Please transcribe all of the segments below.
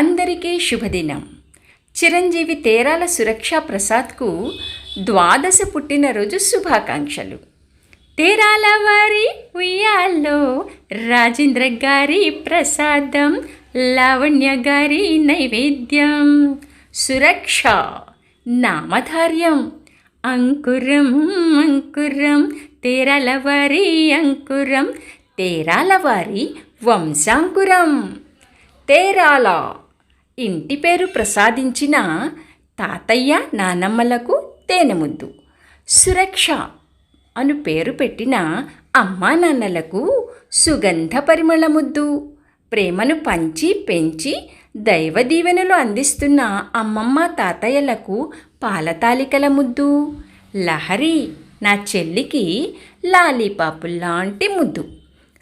అందరికీ శుభదినం. చిరంజీవి తేరాల సురక్షా ప్రసాద్కు ద్వాదశ పుట్టినరోజు శుభాకాంక్షలు. తేరాల వారి ఉయ్యాల్లో రాజేంద్ర గారి ప్రసాదం లావణ్య గారి నైవేద్యం. సురక్ష నామధార్యం అంకురం అంకురం తేరాల వారి అంకురం తేరాల వారి వంశాంకురం. తేరాల ఇంటి పేరు ప్రసాదించిన తాతయ్య నానమ్మలకు తేనెముద్దు. సురక్ష అను పేరు పెట్టిన అమ్మా నాన్నలకు సుగంధ పరిమళ ముద్దు ప్రేమను పంచి పెంచి దైవ దీవెనలు అందిస్తున్న అమ్మమ్మ తాతయ్యలకు పాలతాలికల ముద్దు. లహరి నా చెల్లికి లాలీపాపు లాంటి ముద్దు.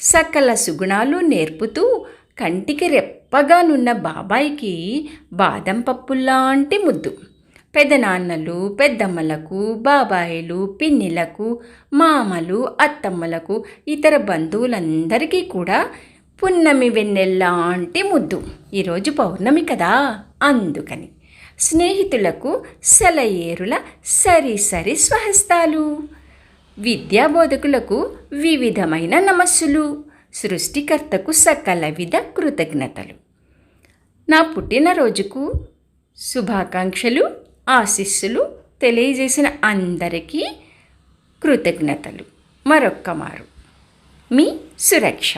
సకల సుగుణాలు నేర్పుతూ కంటికి రెప్పగా నున్న బాబాయికి బాదం పప్పుల్లాంటి ముద్దు. పెదనాన్నలు పెద్దమ్మలకు బాబాయిలు పిన్నిలకు మామలు అత్తమ్మలకు ఇతర బంధువులందరికీ కూడా పున్నమి వెన్నెల్లాంటి ముద్దు. ఈరోజు పౌర్ణమి కదా అందుకని. స్నేహితులకు సెలయేరుల సరి సరి స్వహస్తాలు. విద్యాబోధకులకు వివిధమైన నమస్సులు. సృష్టికర్తకు సకల విధ కృతజ్ఞతలు. నా పుట్టినరోజుకు శుభాకాంక్షలు ఆశీస్సులు తెలియజేసిన అందరికీ కృతజ్ఞతలు. మరొక్క మారు. మీ సురక్ష.